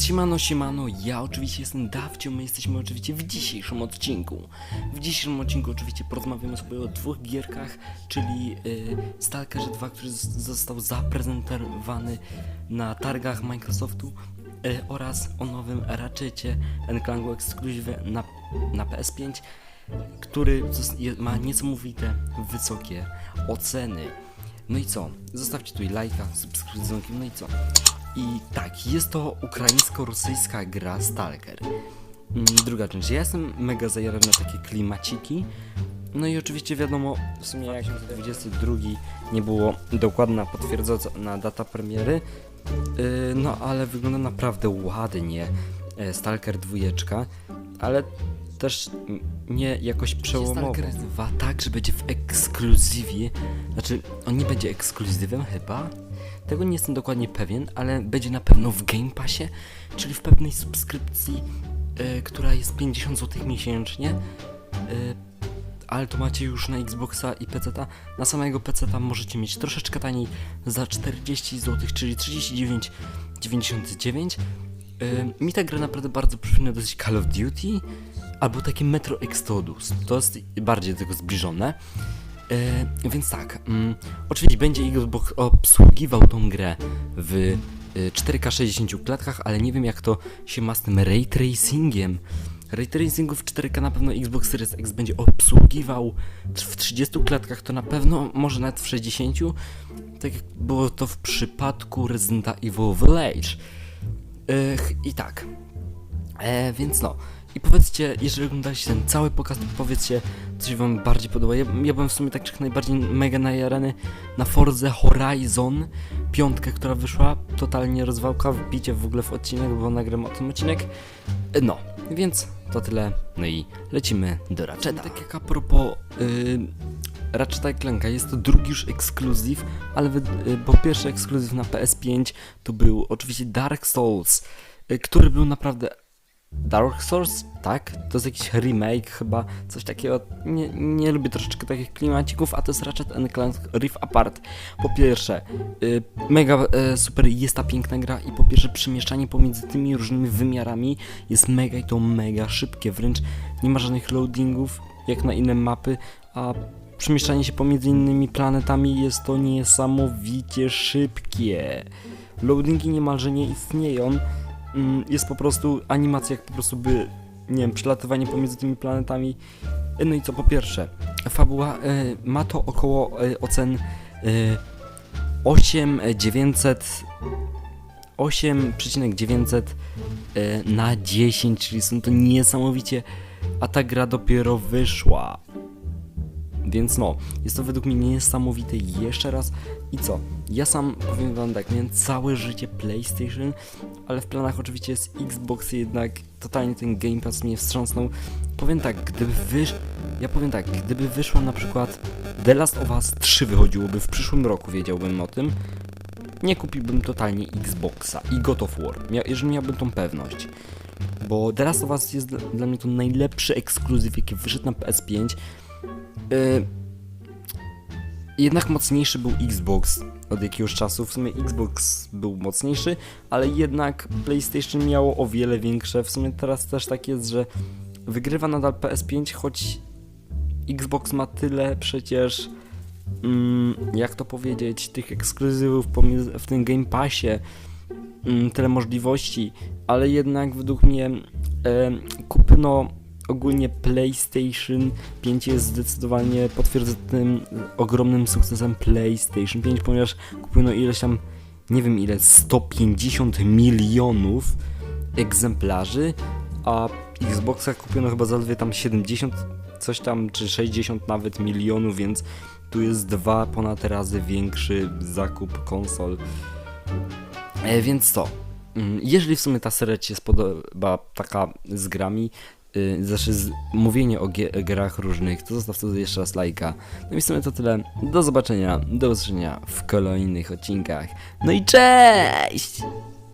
Siemano, siemano, ja oczywiście jestem Dawcio, my jesteśmy oczywiście w dzisiejszym odcinku. W dzisiejszym odcinku oczywiście porozmawiamy sobie o dwóch gierkach, czyli y, Stalker 2, który został zaprezentowany na targach Microsoftu y, oraz o nowym Ratchetie Clanku Exclusive na, na PS5, który ma niesamowite wysokie oceny. No i co? Zostawcie tutaj lajka, subskrypcję, no i co? I tak, jest to ukraińsko-rosyjska gra Stalker. Mm, Druga część. Ja jestem mega zajarany na takie klimaciki. No i oczywiście wiadomo, w sumie jak 22 nie było dokładna potwierdzona data premiery. Yy, no ale wygląda naprawdę ładnie e, Stalker 2, ale też nie jakoś 2 tak, że będzie w ekskluzywie. Znaczy, on nie będzie ekskluzywem chyba. Tego nie jestem dokładnie pewien, ale będzie na pewno w Game Passie, czyli w pewnej subskrypcji, e, która jest 50 zł miesięcznie. E, ale to macie już na Xboxa i PC. Na samego PC możecie mieć troszeczkę taniej za 40 zł, czyli 39,99. E, mi ta gra naprawdę bardzo przypomina dosyć Call of Duty albo takie Metro Exodus. To jest bardziej do tego zbliżone. E, więc tak, mm, oczywiście będzie Xbox obsługiwał tą grę w y, 4K 60 klatkach, ale nie wiem jak to się ma z tym ray tracingiem. Ray tracingu w 4K na pewno Xbox Series X będzie obsługiwał w 30 klatkach, to na pewno może nawet w 60, tak jak było to w przypadku Resident Evil Village. Ech, I tak, E, więc no. I powiedzcie, jeżeli oglądaliście ten cały pokaz, to powiedzcie, co się wam bardziej podoba. Ja, ja byłem w sumie tak jak najbardziej mega najarany na Forze Horizon, piątkę, która wyszła, totalnie rozwałka, wbicie w ogóle w odcinek, bo nagram o tym odcinek. No, więc to tyle, no i lecimy do Ratcheta. Tak jak a propos yy, Ratcheta i Clanka, jest to drugi już ekskluzyw, ale y, bo pierwszy ekskluzyw na PS5 to był oczywiście Dark Souls, y, który był naprawdę Dark Souls, tak? To jest jakiś remake chyba, coś takiego. Nie, nie lubię troszeczkę takich klimacików, a to jest Ratchet Clank Rift Apart. Po pierwsze, y, mega y, super jest ta piękna gra i po pierwsze przemieszczanie pomiędzy tymi różnymi wymiarami jest mega i to mega szybkie, wręcz nie ma żadnych loadingów jak na inne mapy, a przemieszczanie się pomiędzy innymi planetami jest to niesamowicie szybkie. Loadingi niemalże nie istnieją, jest po prostu animacja, jak po prostu by, nie wiem, przelatywanie pomiędzy tymi planetami. E, No i co po pierwsze, fabuła e, ma to około e, ocen e, 8900 8,900 e, na 10, czyli są to niesamowicie, a ta gra dopiero wyszła. Więc no, jest to według mnie niesamowite jeszcze raz. I co? Ja sam powiem wam tak, miałem całe życie PlayStation, ale w planach oczywiście jest Xbox, jednak totalnie ten Game Pass mnie wstrząsnął. Powiem tak, gdyby wysz... Ja powiem tak, gdyby wyszła na przykład The Last of Us 3 wychodziłoby w przyszłym roku, wiedziałbym o tym, nie kupiłbym totalnie Xboxa i God of War, jeżeli miałbym tą pewność. Bo The Last of Us jest dla, dla mnie to najlepszy ekskluzyw, jaki wyszedł na PS5. Yy, jednak mocniejszy był Xbox od jakiegoś czasu. W sumie Xbox był mocniejszy, ale jednak PlayStation miało o wiele większe. W sumie teraz też tak jest, że wygrywa nadal PS5, choć Xbox ma tyle przecież. Mm, jak to powiedzieć, tych ekskluzywów w tym Game Passie, mm, tyle możliwości, ale jednak według mnie e, kupno ogólnie PlayStation 5 jest zdecydowanie potwierdza tym ogromnym sukcesem PlayStation 5, ponieważ kupiono ileś tam, nie wiem ile, 150 milionów egzemplarzy, a Xboxa kupiono chyba zaledwie tam 70 coś tam, czy 60 nawet milionów, więc tu jest dwa ponad razy większy zakup konsol. E, więc co? Mm, Jeżeli w sumie ta seria Ci się spodoba, taka z grami, yy, znaczy z mówienie o grach różnych, to zostaw sobie jeszcze raz lajka. No i w sumie to tyle. Do zobaczenia, do usłyszenia w kolejnych odcinkach. No i cześć!